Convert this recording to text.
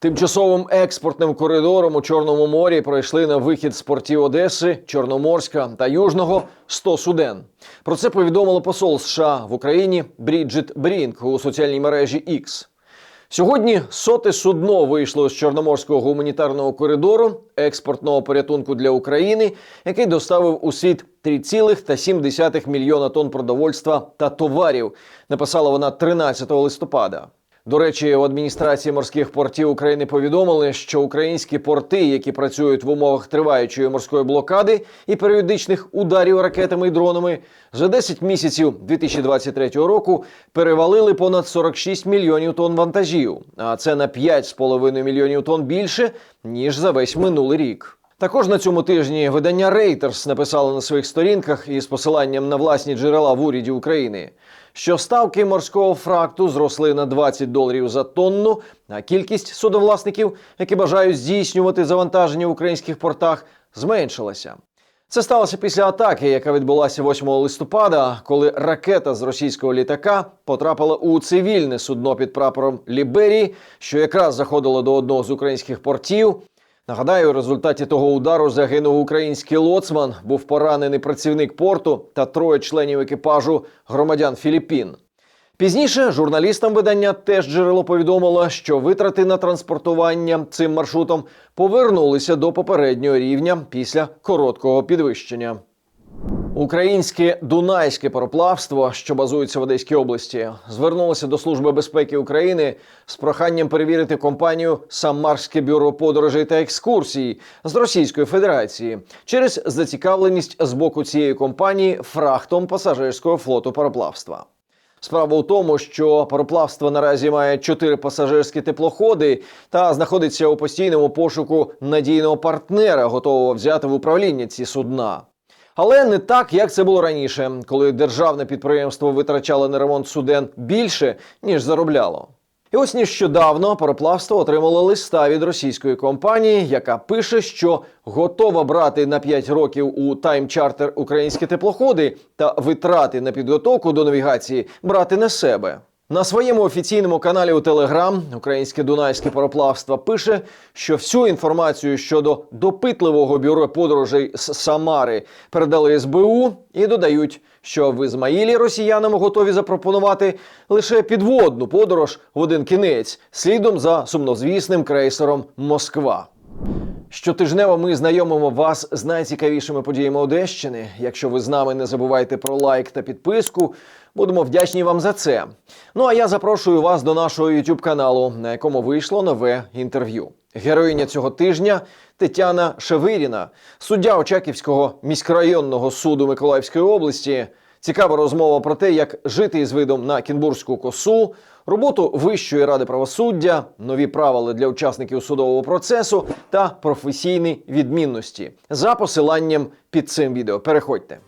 Тимчасовим експортним коридором у Чорному морі пройшли на вихід з портів Одеси, Чорноморська та Южного 100 суден. Про це повідомило посол США в Україні Бріджит Брінк у соціальній мережі X. Сьогодні соте судно вийшло з Чорноморського гуманітарного коридору експортного порятунку для України, який доставив у світ 3,7 мільйона тонн продовольства та товарів. Написала вона 13 листопада. До речі, в адміністрації морських портів України повідомили, що українські порти, які працюють в умовах триваючої морської блокади і періодичних ударів ракетами і дронами, за 10 місяців 2023 року перевалили понад 46 мільйонів тонн вантажів. А це на 5,5 мільйонів тонн більше ніж за весь минулий рік. Також на цьому тижні видання Reuters написало на своїх сторінках із посиланням на власні джерела в уряді України, що ставки морського фракту зросли на 20 доларів за тонну, а кількість судовласників, які бажають здійснювати завантаження в українських портах, зменшилася. Це сталося після атаки, яка відбулася 8 листопада, коли ракета з російського літака потрапила у цивільне судно під прапором Ліберії, що якраз заходило до одного з українських портів. Нагадаю, у результаті того удару загинув український лоцман, був поранений працівник порту та троє членів екіпажу громадян Філіппін. Пізніше журналістам видання теж джерело повідомило, що витрати на транспортування цим маршрутом повернулися до попереднього рівня після короткого підвищення. Українське дунайське пароплавство, що базується в Одеській області, звернулося до Служби безпеки України з проханням перевірити компанію Самарське бюро подорожей та екскурсій з Російської Федерації через зацікавленість з боку цієї компанії фрахтом пасажирського флоту пароплавства. Справа у тому, що пароплавство наразі має чотири пасажирські теплоходи та знаходиться у постійному пошуку надійного партнера, готового взяти в управління ці судна. Але не так, як це було раніше, коли державне підприємство витрачало на ремонт суден більше, ніж заробляло. І ось нещодавно пароплавство отримало листа від російської компанії, яка пише, що готова брати на 5 років у тайм-чартер українські теплоходи та витрати на підготовку до навігації брати на себе. На своєму офіційному каналі у Телеграм українське дунайське пароплавство пише, що всю інформацію щодо допитливого бюро подорожей з Самари передали СБУ і додають, що в Ізмаїлі росіянам готові запропонувати лише підводну подорож в один кінець, слідом за сумнозвісним крейсером Москва. Щотижнево ми знайомимо вас з найцікавішими подіями Одещини. Якщо ви з нами не забувайте про лайк та підписку, будемо вдячні вам за це. Ну а я запрошую вас до нашого youtube каналу, на якому вийшло нове інтерв'ю. Героїня цього тижня Тетяна Шевиріна, суддя Очаківського міськрайонного суду Миколаївської області. Цікава розмова про те, як жити із видом на Кінбурзьку косу, роботу Вищої ради правосуддя, нові правила для учасників судового процесу та професійні відмінності за посиланням під цим відео. Переходьте.